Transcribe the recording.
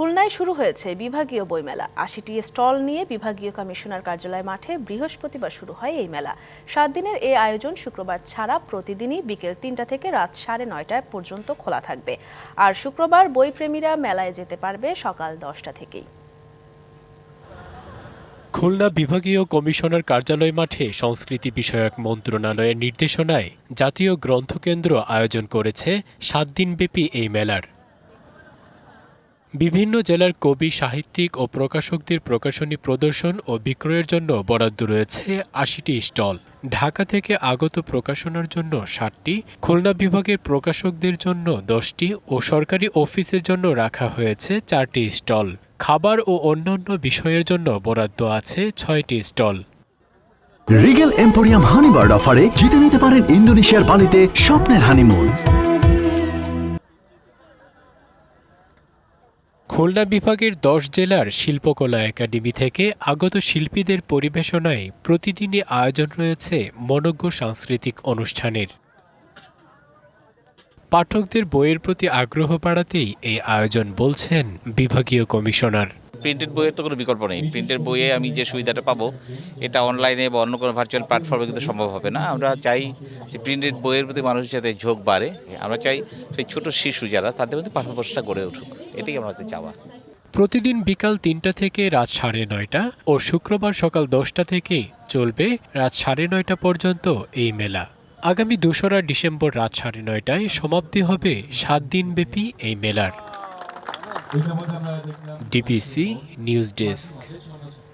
খুলনায় শুরু হয়েছে বিভাগীয় বইমেলা। আশিটি স্টল নিয়ে বিভাগীয় কমিশনার কার্যালয় মাঠে বৃহস্পতিবার শুরু হয় এই মেলা। সাত দিনের এই আয়োজন শুক্রবার ছাড়া প্রতিদিনই বিকেল তিনটা থেকে রাত সাড়ে নয়টায় পর্যন্ত খোলা থাকবে। আর শুক্রবার বইপ্রেমীরা মেলায় যেতে পারবে সকাল দশটা থেকেই। খুলনা বিভাগীয় কমিশনার কার্যালয় মাঠে সংস্কৃতি বিষয়ক মন্ত্রণালয়ের নির্দেশনায় জাতীয় গ্রন্থকেন্দ্র আয়োজন করেছে সাত দিনব্যাপী এই মেলার। বিভিন্ন জেলার কবি, সাহিত্যিক ও প্রকাশকদের প্রকাশনী প্রদর্শন ও বিক্রয়ের জন্য বরাদ্দ রয়েছে আশিটি স্টল। ঢাকা থেকে আগত প্রকাশনার জন্য ষাটটি, খুলনা বিভাগের প্রকাশকদের জন্য দশটি ও সরকারি অফিসের জন্য রাখা হয়েছে চারটি স্টল। খাবার ও অন্যান্য বিষয়ের জন্য বরাদ্দ আছে ছয়টি স্টল। রিগেল এম্পোরিয়াম হানিবার্ড অফারে জিতে নিতে পারেন ইন্দোনেশিয়ার বালিতে স্বপ্নের হানিমুন। খুলনা বিভাগের দশ জেলার শিল্পকলা একাডেমি থেকে আগত শিল্পীদের পরিবেশনায় প্রতিদিনই আয়োজন রয়েছে মনজ্ঞ সাংস্কৃতিক অনুষ্ঠানের। পাঠকদের বইয়ের প্রতি আগ্রহ বাড়াতেই এই আয়োজন বলছেন বিভাগীয় কমিশনার। প্রিন্টেড বইয়ের তো কোনো বিকল্প নেই। প্রিন্টেড বইয়ে আমি যে সুবিধাটা পাবো, এটা অনলাইনে বা অন্য কোনো ভার্চুয়াল প্ল্যাটফর্মে কিন্তু সম্ভব হবে না। আমরা চাই যে প্রিন্টেড বইয়ের প্রতি মানুষের যাতে ঝোঁক বাড়ে। আমরা চাই সেই ছোট শিশু যারা, তাদের মধ্যে পাঠ্যপুস্তকটা গড়ে উঠুক। এটাই আমাদের চাওয়া। প্রতিদিন বিকাল তিনটা থেকে রাত সাড়ে নয়টা ও শুক্রবার সকাল দশটা থেকে চলবে রাত সাড়ে নয়টা পর্যন্ত এই মেলা। আগামী দোসরা ডিসেম্বর রাত সাড়ে নয়টায় সমাপ্তি হবে সাত দিনব্যাপী এই মেলার। DPC news desk